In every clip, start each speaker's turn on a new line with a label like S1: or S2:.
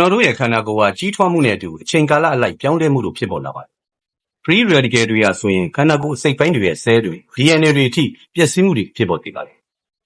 S1: တော်တို့ရဲ့ခန္ဓာကိုယ်ဟာကြီးထွားမှုနဲ့အတူအချိန်ကာလအလိုက်ပြောင်းလဲမှုတို့ဖြစ်ပေါ်လာပါတယ်။ free radical တွေဟာဆိုရင်ခန္ဓာကိုယ်အစိတ်ပိုင်းတွေရဲ့ cell တွေ DNA တွေအထိပျက်စီးမှုတွေဖြစ်ပေါ်စေပါတယ်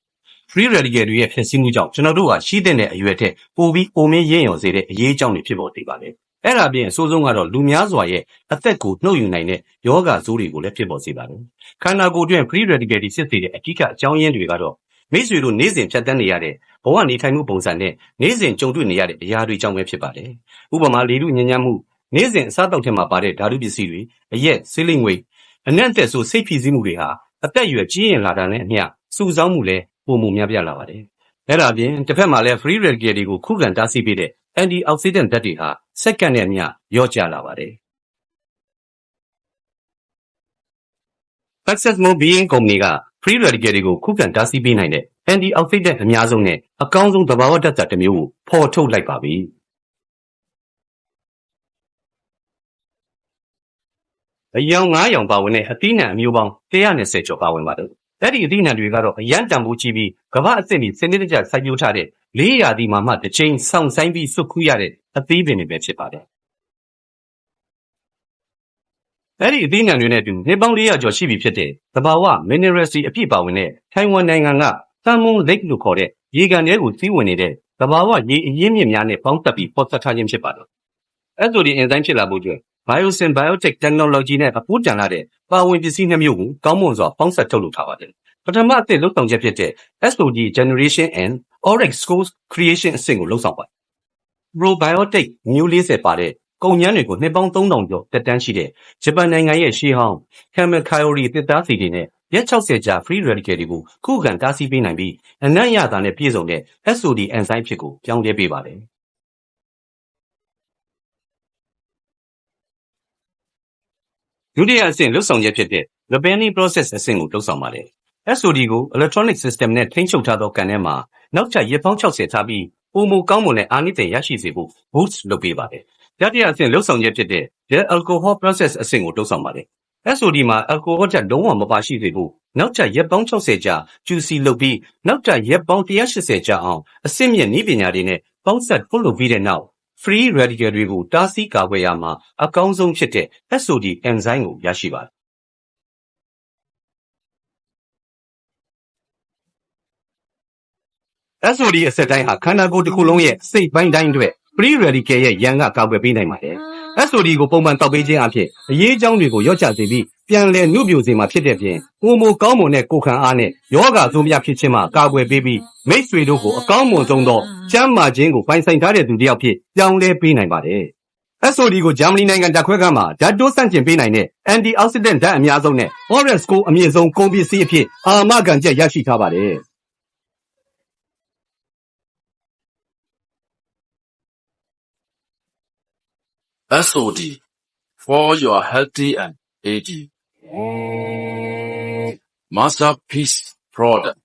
S1: ။ free radical တွေရဲ့ဖြစ်စီးမှုကြောင့်ကျွန်တော်တို့ဟာရှိတဲ့အရွယ်ထက်ပိုပြီးအိုမင်းရင့်ရော်စေတဲ့အရေးအကြောင်းတွေဖြစ်ပေါ်စေပါတယ်။အဲ့ဒါအပြင်အဆိုးဆုံးကတော့လူများစွာရဲ့အသက်ကိုနှုတ်ယူနိုင်တဲ့ယောဂဆိုးတွေကိုလည်းဖြစ်ပေါ်စေပါတယ်။ခန္ဓာကိုယ်အတွင်း free radical တွေဖြစ်စေတဲ့အဓိကအကြောင်းရင်းတွေကတော့ မိတ်ဆွေတို့နေ့စဉ်ဖြတ်သန်းနေရတဲ့ဘဝနေထိုင်မှုပုံစံနဲ့နေ့စဉ်ကြုံတွေ့နေရတဲ့အရာတွေကြောင့်ပဲဖြစ်ပါတယ်။ဥပမာလေထုညဉ့်ညမ်းမှုနေ့စဉ်အစားအသောက်ထဲမှာပါတဲ့ဓာတုပစ္စည်းတွေအရက်ဆေးလိမ်ငွေအနံ့အသက်ဆိုစိတ်ဖိစီးမှုတွေဟာအသက်အရွယ်ကြီးရင်လာတာနဲ့အမျှစုဆောင်းမှုလည်းပုံမှုများပြားလာပါတယ်။အဲ့ဒါအပြင်တစ်ဖက်မှာလည်း free radical တွေကိုခုခံတားဆီးပေးတဲ့ antioxidant ဓာတ်တွေဟာစက္ကန့်နဲ့အမျှရော့ကျလာပါတယ်။ Success More Being Company က free radical တွေကိုခုခံတားဆီးပေးနိုင်တဲ့ antioxidant အများဆုံးနဲ့အကောင်းဆုံးသဘာဝဓာတ်စာတစ်မျိုးကိုဖော်ထုတ်လိုက်ပါပြီ။အယောင်9ရောင်ပါဝင်တဲ့အသီးနှံအမျိုးပေါင်း120ကျော်ပါဝင်ပါတယ်။အဲ့ဒီအသီးနှံတွေကတော့အရန်တန်ဖိုးကြီးပြီးကမ္ဘာအဆင့်ကြီးစနစ်တကျစိုက်ပျိုးထားတဲ့လေးရာသီမှာမှတစ်ချိန်စောင့်ဆိုင်ပြီးစွတ်ခူးရတဲ့အသီးပင်တွေပဲဖြစ်ပါတယ်။ အဲ့ဒီအသီးနှံတွေနဲ့အတူနှစ်ပေါင်း400ကျော်ရှိပြီဖြစ်တဲ့သဘာဝ minerals တွေအပြည့်ပါဝင်တဲ့ထိုင်ဝမ်နိုင်ငံက Salmon Lake လို့ခေါ်တဲ့ရေကန်ထဲကိုစီးဝင်နေတဲ့သဘာဝရေအရင်းမြစ်များနဲ့ပေါင်းစပ်ပြီးဖော်စပ်ထားခြင်းဖြစ်ပါတယ်။အဲ့ဆိုဒီအင်ဇိုင်းဖြစ်လာဖို့အတွက် Biosyn Biotech Technology နဲ့အပိုးတန်လာတဲ့ပါဝင်ပစ္စည်းနှစ်မျိုးကိုကောင်းမွန်စွာပေါင်းစပ်ထုတ်လုပ်ထားပါတယ်။ပထမအသစ်လုပ်ဆောင်ချက်ဖြစ်တဲ့ SOD Generation and Oryx Scores Creation အဆင့်ကိုလုပ်ဆောင်ပါတယ်။ Probiotic မျိုး40ပါတဲ့ ကုန်ညမ်းတွေကိုနှစ်ပေါင်း3000ကျော်တက်တန်းရှိတဲ့ဂျပန်နိုင်ငံရဲ့ရှေးဟောင်း Camel Calorie သစ်သားစီတွေနဲ့ရက်60ကြာ free radical တွေကိုခုခံတားဆီးပေးနိုင်ပြီးအနံ့ရတာနဲ့ပြည့်စုံတဲ့ SOD enzyme ဖြစ်ကိုပြောင်းလဲပေးပါတယ်။ဒုတိယအဆင့်လွတ်ဆောင်ချက်ဖြစ်တဲ့ Lebanese process အဆင့်ကိုလှုပ်ဆောင်ပါတယ်။ SOD ကို electronic system နဲ့ထိန်းချုပ်ထားသောကန်ထဲမှာနောက်ထပ်ရက်ပေါင်း60ထားပြီးပုံမကောင်းမွန်တဲ့အာနိသင်ရရှိစေဖို့ boost လုပ်ပေးပါတယ်။ တတိယအဆင့်လှုပ်ဆောင်ချက်ဖြစ်တဲ့ Gel alcohol process အဆင့်ကိုလှုပ်ဆောင်ပါတယ်။ SOD မှာ alcohol ဓာတ်လုံးဝမပါရှိစေဖို့နောက်ထပ်ရက်ပေါင်း60ကြာ QC လုပ်ပြီးနောက်ထပ်ရက်ပေါင်း180ကြာအောင်အဆင့်မြင့်နည်းပညာတွေနဲ့ပေါင်းစပ်ထုတ်လုပ်ပြီးတဲ့နောက် free radical တွေကိုတားဆီးကာကွယ်ရမှာအကောင်းဆုံးဖြစ်တဲ့ SOD enzyme ကိုရရှိပါတယ်။ SOD အဆက်တိုင်းဟာခန္ဓာကိုယ်တစ်ခုလုံးရဲ့စိတ်ပိုင်းတိုင်းအတွက် free radical ရဲ့ရန်ကကာကွယ်ပေးနိုင်ပါတယ်။ SOD ကိုပုံမှန်တောက်ပေးခြင်းအပြင်အရေးအကြောင်းတွေကိုရော့ချစေပြီးပြန်လည်နှုတ်ပြစေမှာဖြစ်တဲ့ပြင်ပုံမကောင်းမွန်တဲ့ကိုယ်ခံအားနဲ့ယောဂဆိုးများဖြစ်ခြင်းမှကာကွယ်ပေးပြီးမိတ်ဆွေတို့ကိုအကောင်းမွန်ဆုံးသောကျန်းမာခြင်းကိုပိုင်ဆိုင်ထားတဲ့သူတစ်ယောက်ဖြစ်ပြောင်းလဲပေးနိုင်ပါတယ်။ SOD ကိုဂျာမနီနိုင်ငံဓာတ်ခွဲခန်းမှာဓာတ်တိုးဆန့်ကျင်ပေးနိုင်တဲ့ antioxidant ဓာတ်အများဆုံးနဲ့ orange score အမြင့်ဆုံးကုန်ပစ္စည်းအဖြစ်အာမခံချက်ရရှိထားပါတယ်။
S2: SOD for your healthy and aging. Masterpiece product